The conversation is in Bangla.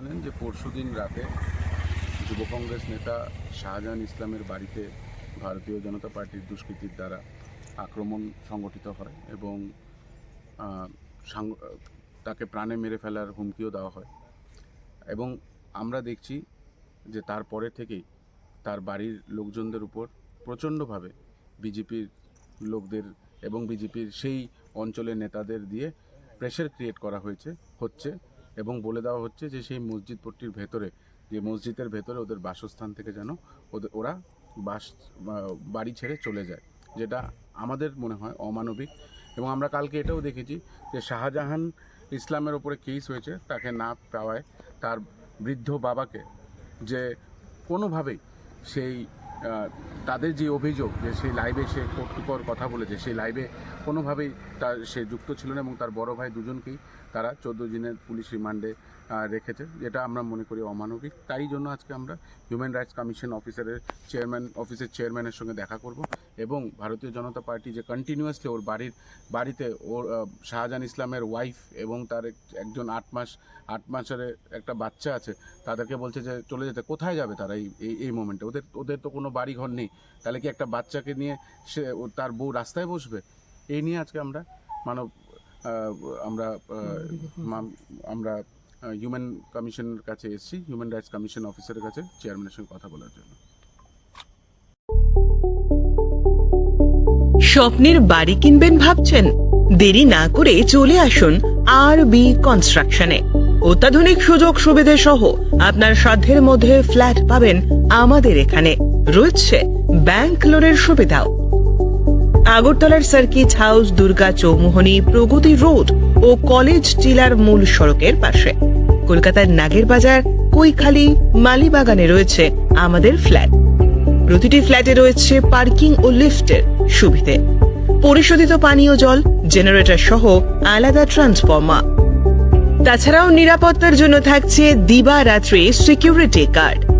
জানেন যে পরশুদিন রাতে যুব কংগ্রেস নেতা শাহজাহান ইসলামের বাড়িতে ভারতীয় জনতা পার্টির দুষ্কৃতীর দ্বারা আক্রমণ সংগঠিত হয় এবং তাকে প্রাণে মেরে ফেলার হুমকিও দেওয়া হয়। এবং আমরা দেখছি যে তারপরে থেকেই তার বাড়ির লোকজনদের উপর প্রচণ্ডভাবে বিজেপির লোকদের এবং বিজেপির সেই অঞ্চলের নেতাদের দিয়ে প্রেশার ক্রিয়েট করা হয়েছে, হচ্ছে এবং বলে দেওয়া হচ্ছে যে সেই মসজিদ পট্টির ভেতরে, যে মসজিদের ভেতরে ওদের বাসস্থান থেকে যেন ওদের, ওরা বাস বাড়ি ছেড়ে চলে যায়, যেটা আমাদের মনে হয় অমানবিক। এবং আমরা কালকে এটাও দেখেছি যে শাহজাহান ইসলামের ওপরে কেস হয়েছে, তাকে না পাওয়ায় তার বৃদ্ধ বাবাকে যে কোনোভাবেই সেই তাদের যে অভিযোগ যে সেই লাইভে সে কর্তৃপর কথা বলেছে সেই লাইভে কোনোভাবেই তার, সে যুক্ত ছিল না এবং তার বড় ভাই দুজনকেই তারা চোদ্দ দিনের পুলিশ রিমান্ডে রেখেছে, যেটা আমরা মনে করি অমানবিক। তাই জন্য আজকে আমরা হিউম্যান রাইটস কমিশন অফিসারের চেয়ারম্যান অফিসের চেয়ারম্যানের সঙ্গে দেখা করব এবং ভারতীয় জনতা পার্টি যে কন্টিনিউয়াসলি ওর বাড়ির, বাড়িতে ওর শাহজাহান ইসলামের ওয়াইফ এবং তার এক- একজন আট মাস, আট মাসের একটা বাচ্চা আছে, তাদেরকে বলছে যে চলে যেতে, কোথায় যাবে তারা এই- এই মোমেন্টে ওদের ওদের তো কোনো বাড়ি ঘর নেই। তাহলে কি একটা বাচ্চাকে নিয়ে সে তার বউ রাস্তায় বসবে? এই নিয়ে আজকে আমরা মানব আমরা আমরা হিউম্যান কমিশনের কাছে এসেছি হিউম্যান রাইটস কমিশন অফিসারের কাছে চেয়ারম্যানের সঙ্গে কথা বলার জন্য। স্বপ্নের বাড়ি কিনবেন ভাবছেন? দেরি না করে চলে আসুন আর বি কনস্ট্রাকশনে অত্যাধুনিক সুযোগ সুবিধে সহ আপনার সাধ্যের মধ্যে ফ্ল্যাট পাবেন আমাদের এখানে। রয়েছে ব্যাংক লোনের সুবিধাও। আগরতলার circuit house, Durga Chowmuhani, Pragati road ও কলেজ টিলার মূল সড়কের পাশে। কলকাতার নাগের বাজার, কৈখালি, মালিবাগানে রয়েছে আমাদের ফ্ল্যাট। প্রতিটি ফ্ল্যাটে রয়েছে পার্কিং ও লিফটের সুবিধে। পরিশোধিত পানীয় জল, জেনারেটর সহ আলাদা ট্রান্সফর্মার। তাছাড়াও নিরাপত্তার জন্য থাকছে দিবা রাত্রি সিকিউরিটি গার্ড।